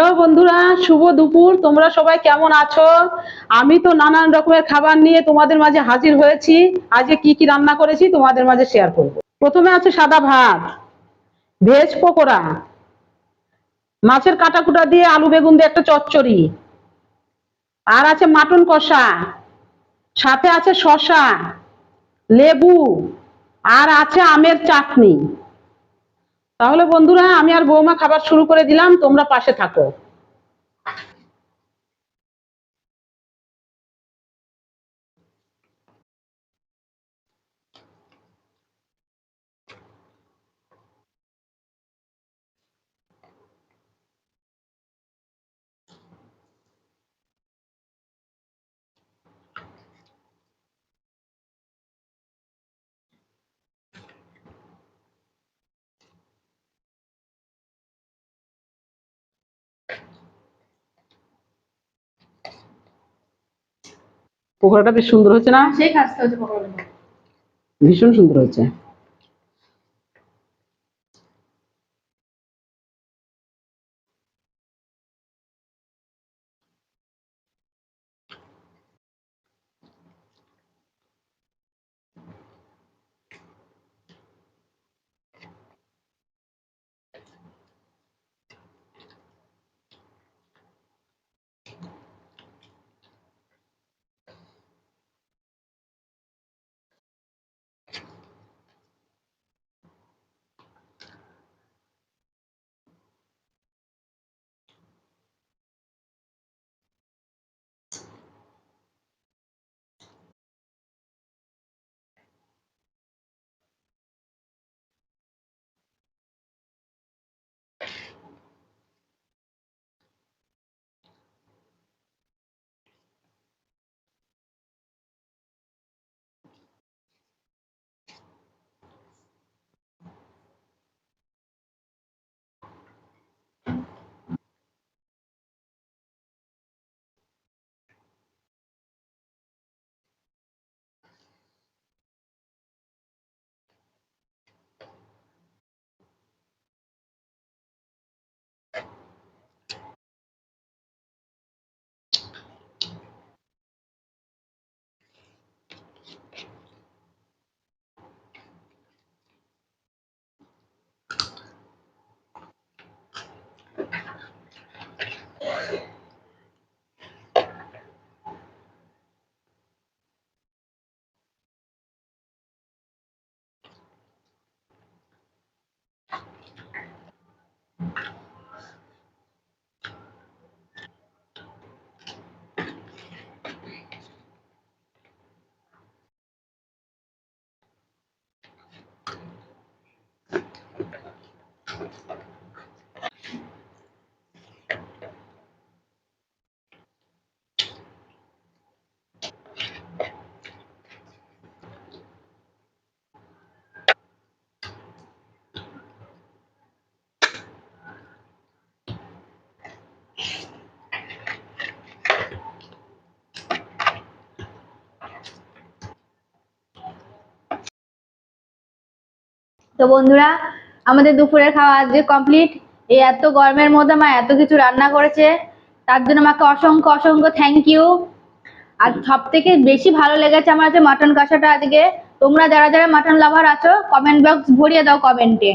Hello বন্ধুরা, শুভ দুপুর। তোমরা সবাই কেমন আছো? আমি তো নানান রকমের খাবার নিয়ে তোমাদের মাঝে হাজির হয়েছি। আজকে কি কি রান্না করেছি তোমাদের মাঝে শেয়ার করব। প্রথমে আছে সাদা ভাত, ভেজ পকোড়া, মাছের কাটা কুটা দিয়ে আলু বেগুন দিয়ে একটা চচ্চড়ি, আর আছে মাটন কষা, সাথে আছে শসা, লেবু, আর আছে আমের চাটনি। তাহলে বন্ধুরা আমি আর বৌমা খাবার শুরু করে দিলাম তোমরা পাশে থাকো। পকোড়াটা বেশ সুন্দর হচ্ছে না? সেই কাজটা হচ্ছে পকোড়া ভীষণ সুন্দর হচ্ছে। তো বন্ধুরা, আমাদের দুপুরের খাওয়া আজ কমপ্লিট এই এত গরমের মধ্যে মা এত কিছু রান্না করেছে, তার জন্য আমাকে অসংখ্য অসংখ্য থ্যাংক ইউ আর সব থেকে বেশি ভালো লেগেছে আমার আছে মাটন কষাটা আজকে। তোমরা যারা যারা মাটন লাভার আছো কমেন্ট বক্স ভরিয়ে দাও কমেন্টে